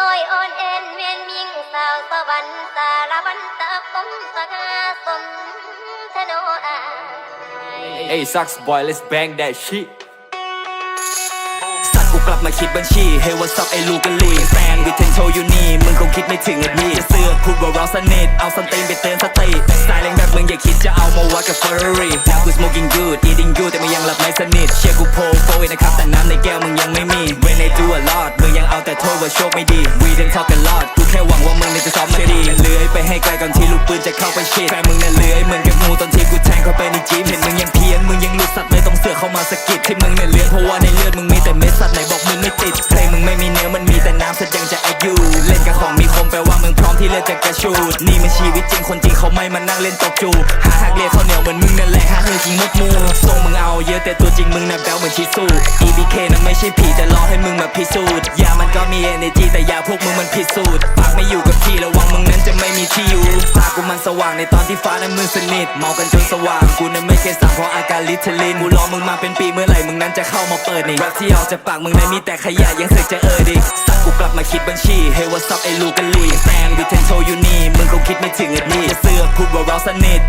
ลอยอ่อนแอนเมียนมิงสาวสวรรค์สารวันตะปมสกาสมธโนอา Hey sucks boy let's bang that shit สัตว์กูกลับมาคิดบัญชี เฮ้ยว่าซับไอ้ลูกกะลีแซนวิเทนโชอยู่นี่ มึงคงคิดไม่ถึงไอ้พี่เสื้อพูดว่าเราสนิท เอาสันตีนไปเตือนสติสไตล์แรงแบบมึงอย่าคิดจะเอามาวัดกับ Ferrari Now กู smoking good eating good แต่มึงยังหลับไม่สนิท เชียร์กูโพลโฟยนะครับแต่น้ำในแก ก่อนที่ลูกปืนจะเข้าไปชิดแฟนมึงเนี่ยเลื้อยเหมือนกับงูตอนที่กูแทงเข้าไปในจีบเห็นมึงยังเพี้ยนมึงยังหลุดสัตว์ไม่ต้องเสือกเข้ามาสะกิดที่มึงเนี่ยเลื้อนเพราะว่าในเลือดมึงมีแต่เม็ดสัตว์ไหนบอกมึงไม่ติดเพลงมึงไม่มีเนื้อมันมีแต่น้ำแสดงจะอายุเล่นกับของมีคมแปลว่ามึงพร้อมที่เลือดจะกระชูดนี่มันชีวิตจริงคนจริงเขาไม่มานั่งเล่นตบจูหาหักเรียเขาวเหนียวเหมือนมึงนั่นแหละหาเฮือจริงมุดมูทรงมึงเอาเยอะแต่ตัวจริงมึงน่ะแบลเหมือนชิซู EBK นั้นไม่ใช่ผีแต่รอให้มึงมาพิสูจน์ยามันก็มี energy แต่ยาพวกมึงมันผิดสูตรปากไม่อยู่กับที่ระวั สว่างในตอนที่ฟ้านั้นมืดสนิทเมากันจนสว่างกูนั้นไม่เคยสั่งเพราะอาการลิทลินกูรอมึงมาเป็นปีเมื่อไหร่มึงนั้นจะเข้ามาเปิดนี่แรปที่ออกจากปากมึงนั้นมีแต่ขยะยังสึกจะเออดิสักกูกลับมาคิดบัญชีเฮ้ว่าซับไอ้ลูกกะลีแซนวิเทนโชยูนี่มึงคงคิดไม่ถึงไอ้นี่จะเสือกพูดว่าเราสนิท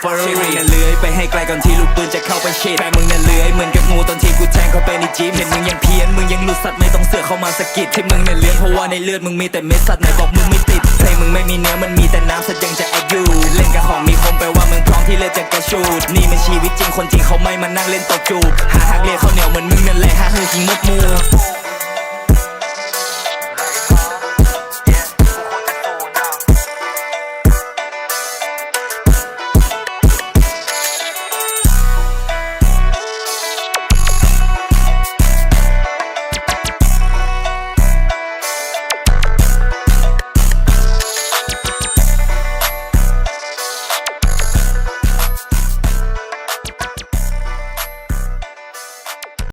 เอามาวัดกับเฟอร์รี่เลื้อยไปให้ไกลก่อนที่ลูกปืนจะเข้าไปชิดแฟนมึงเนี่ยเลื้อยเหมือนกับงูตอนที่กูแทงเข้าไปในจีบเห็นมึงยังเพี้ยนมึงยังหลุดสัตว์ไม่ต้องเสือกเข้ามาสะกิดที่มึงเนี่ยเลื้อนเพราะว่าในเลือดมึงมีแต่เม็ดสัตว์ไหนบอกมึงไม่ติดเพลงมึงไม่มีเนื้อมันมีแต่น้ำแสดงจะอายุเล่นกับของมีคมแปลว่ามึงพร้อมที่เลือดจะกระชูดนี่มันชีวิตจริงคนจริงเขาไม่มานั่งเล่นตบจูบหาหักเรียกเขาวเหนียวเหมือนมึงนั่นแหละหาเฮือจริงมุดมู